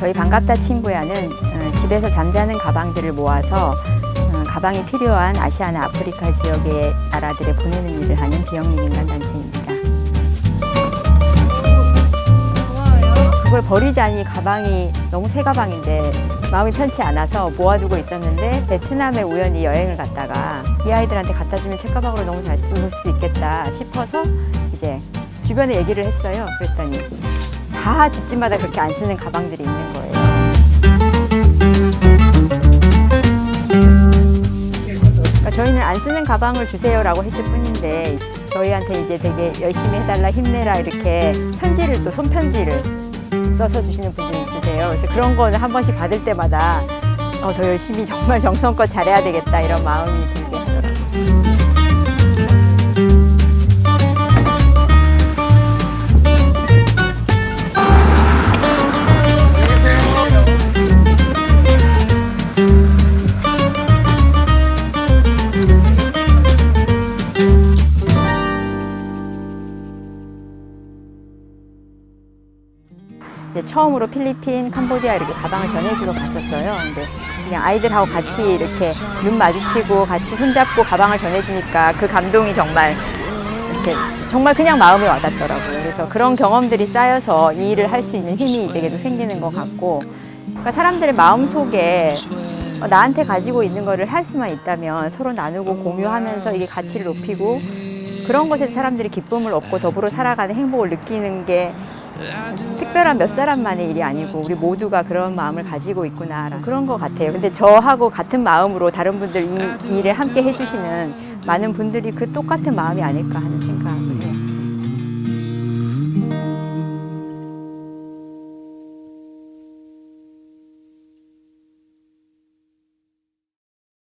반갑다 친구야는 어, 집에서 잠자는 가방들을 모아서 어, 가방이 필요한 아시아나 아프리카 지역의 나라들에 보내는 일을 하는 비영리 민간 단체입니다. 그걸 버리자니 가방이 너무 새 가방인데 마음이 편치 않아서 모아두고 있었는데 베트남에 우연히 여행을 갔다가 이 아이들한테 갖다 주면 책가방으로 너무 잘 쓸 수 있겠다 싶어서 이제 주변에 얘기를 했어요. 그랬더니 다 집집마다 그렇게 안 쓰는 가방들이 있는 거예요. 그러니까 저희는 안 쓰는 가방을 주세요라고 했을 뿐인데 저희한테 이제 되게 열심히 해달라 힘내라 이렇게 편지를 또 손편지를 써서 주시는 분들이 있으세요. 그래서 그런 거는 한 번씩 받을 때마다 어, 더 열심히 정말 정성껏 잘해야 되겠다 이런 마음이 들게 하더라고요. 처음으로 필리핀, 캄보디아 이렇게 가방을 전해주러 갔었어요. 근데 그냥 아이들하고 같이 이렇게 눈 마주치고 같이 손잡고 가방을 전해주니까 그 감동이 정말 이렇게 정말 그냥 마음에 와닿더라고요. 그래서 그런 경험들이 쌓여서 이 일을 할 수 있는 힘이 이제 계속 생기는 것 같고 그러니까 사람들의 마음 속에 어, 나한테 가지고 있는 거를 할 수만 있다면 서로 나누고 공유하면서 이게 가치를 높이고 그런 것에서 사람들이 기쁨을 얻고 더불어 살아가는 행복을 느끼는 게 특별한 몇 사람만의 일이 아니고 우리 모두가 그런 마음을 가지고 있구나 그런 것 같아요. 근데 저하고 같은 마음으로 다른 분들 이, 이 일을 함께 해주시는 많은 분들이 그 똑같은 마음이 아닐까 하는 생각을 해요.